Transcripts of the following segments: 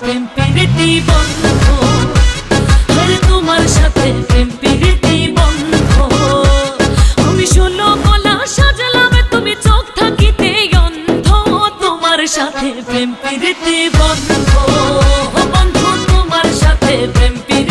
প্রেম তোমার সাথে প্রেম পিরিতি বন্ধ তুমি শোনো গলা সাজালাবে তুমি চোখ থাকিতে তোমার সাথে প্রেম বন্ধ বন্ধ তোমার সাথে প্রেম পিরিতি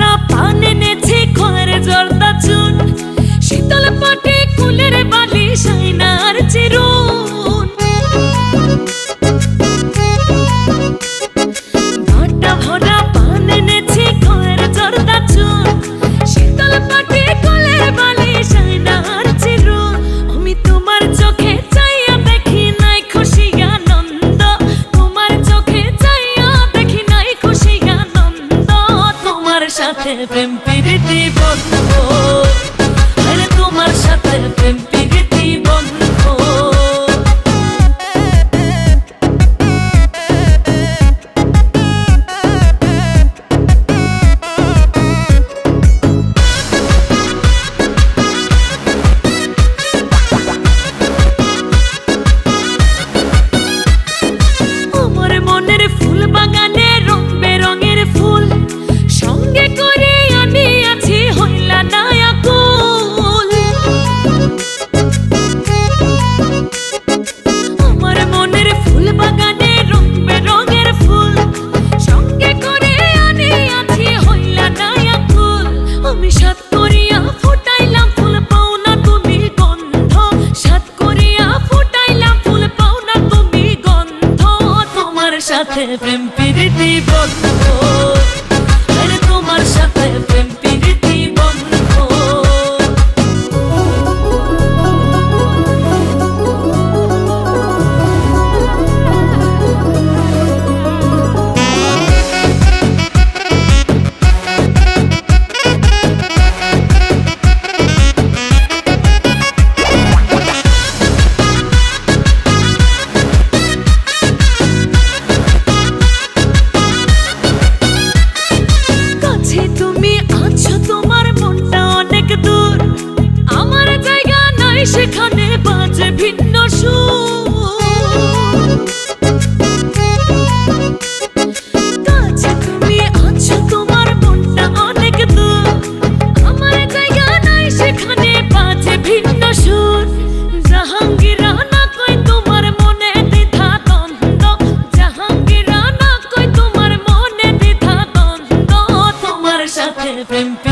up. সাথে প্রেম প্রীতি বন্ধু সাথে প্রেম প্রীতি বলব তোমার সাথে প্রেম siempre.